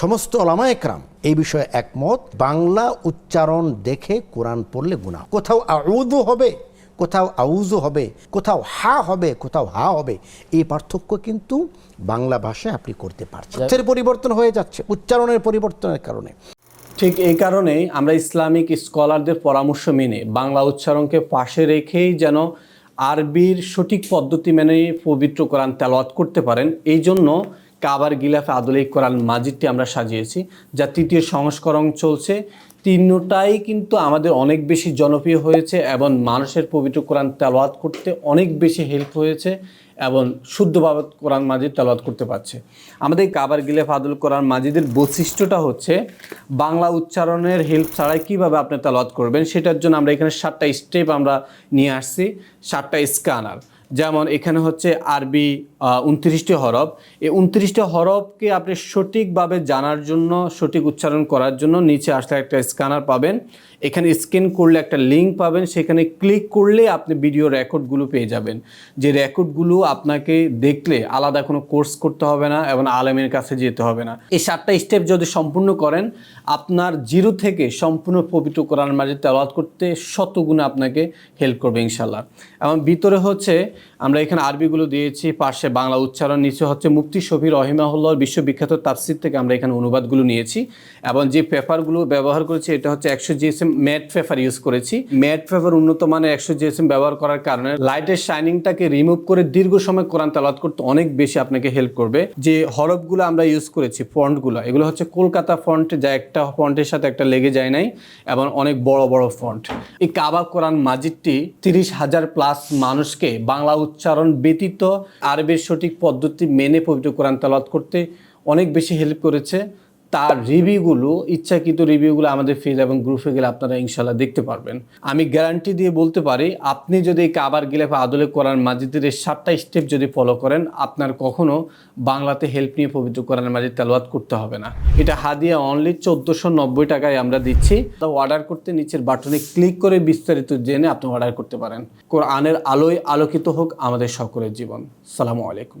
সমস্ত ওলামা একরাম এই বিষয়ে একমত। বাংলা উচ্চারণ দেখে কোরআন পড়লে গুণা কোথাও আউদু হবে, কোথাও আউজু হবে, কোথাও হা হবে, কোথাও হা হবে, এই পার্থক্য কিন্তু বাংলা ভাষায় আপনি করতে পারছেন। পরিবর্তন হয়ে যাচ্ছে, উচ্চারণের পরিবর্তনের কারণে। ঠিক এই কারণেই আমরা ইসলামিক স্কলারদের পরামর্শ মেনে বাংলা উচ্চারণকে পাশে রেখেই যেন আরবির সঠিক পদ্ধতি মেনে পবিত্র কোরআন তেলাওয়াত করতে পারেন। এই জন্য কাবার গিলাফে আদলে কোরআন মাজিদটি আমরা সাজিয়েছি, যা তৃতীয় সংস্করণ চলছে। তিনটাই কিন্তু আমাদের অনেক বেশি জনপ্রিয় হয়েছে এবং মানুষের পবিত্র কোরআন তেলাওয়াত করতে অনেক বেশি হেল্প হয়েছে এবং শুদ্ধভাবে কোরআন মাজিদ তেলাওয়াত করতে পারছে। আমাদের কাবার গিলে ফাদুল কোরআন মাজিদের বৈশিষ্ট্যটা হচ্ছে, বাংলা উচ্চারণের হেল্প ছাড়াই কীভাবে আপনি তেলাওয়াত করবেন, সেটার জন্য আমরা এখানে সাতটা স্টেপ আমরা নিয়ে আসছি, সাতটা স্ক্যানার যেমন এখানে হচ্ছে আরবি উনত্রিশটি হরফ। এই উনত্রিশটি হরফকে আপনি সঠিকভাবে জানার জন্য, সঠিক উচ্চারণ করার জন্য নিচে আসলে একটা স্ক্যানার পাবেন। এখানে স্ক্যান করলে একটা লিঙ্ক পাবেন। সেখানে ক্লিক করলে আপনি ভিডিও রেকর্ডগুলো পেয়ে যাবেন। যে রেকর্ডগুলো আপনাকে দেখলে আলাদা কোনো কোর্স করতে হবে না এবং আলেমের কাছে যেতে হবে না। এই সাতটা স্টেপ যদি সম্পূর্ণ করেন, আপনার জিরো থেকে সম্পূর্ণ পবিত্র কোরআন মাঝে তেলাওয়াত করতে শতগুণে আপনাকে হেল্প করবে ইনশাল্লাহ এবং ভিতরে হচ্ছে আমরা এখানে আরবিগুলো দিয়েছি, পাশে বাংলা উচ্চারণ নিচে হচ্ছে মুফতি শফি রহিমাহুল্লাহর বিশ্ববিখ্যাত তাফসির থেকে আমরা এখানে অনুবাদগুলো নিয়েছি। এবং যে পেপারগুলো ব্যবহার করেছি, এটা হচ্ছে একশো জিএসএম ম্যাট পেপার ইউজ করেছি। ম্যাট পেপার উন্নত মানের একশো জিএসএম ব্যবহার করার কারণে লাইটের শাইনিংটাকে রিমুভ করে দীর্ঘ সময় কোরআন তেলাওয়াত করতে অনেক বেশি আপনাকে হেল্প করবে। যে হরফগুলো আমরা ইউজ করেছি, ফন্টগুলো, এগুলো হচ্ছে কলকাতা ফন্ট, যা একটা ফন্টের সাথে একটা লেগে যায় নাই, এবং অনেক বড় বড় ফন্ট। এই কাবা কোরআন মাজিদটি তিরিশ হাজার প্লাস মানুষকে বাংলা উচ্চারণ ব্যতীত আরবের সঠিক পদ্ধতি মেনে পবিত্র কোরআন তালাত করতে অনেক বেশি হেল্প করেছে। তার রিভিউগুলো, ইচ্ছাকৃত রিভিউগুলো আমাদের ফেজ এবং গ্রুপে গেলে আপনারা ইনশাল্লাহ দেখতে পারবেন। আমি গ্যারান্টি দিয়ে বলতে পারি, আপনি যদি এই কাবার গিলাফে আদলে কোরআন মাজিদের এই সাতটা স্টেপ যদি ফলো করেন, আপনার কখনো বাংলাতে হেল্প নিয়ে পবিত্র কোরআন মাজিদ তেলাওয়াত করতে হবে না। এটা হাদিয়া অনলি চোদ্দোশো নব্বই টাকায় আমরা দিচ্ছি। তো অর্ডার করতে নিচের বাটনে ক্লিক করে বিস্তারিত জেনে আপনি অর্ডার করতে পারেন। কোরআনের আলোয় আলোকিত হোক আমাদের সকলের জীবন। সালামু আলাইকুম।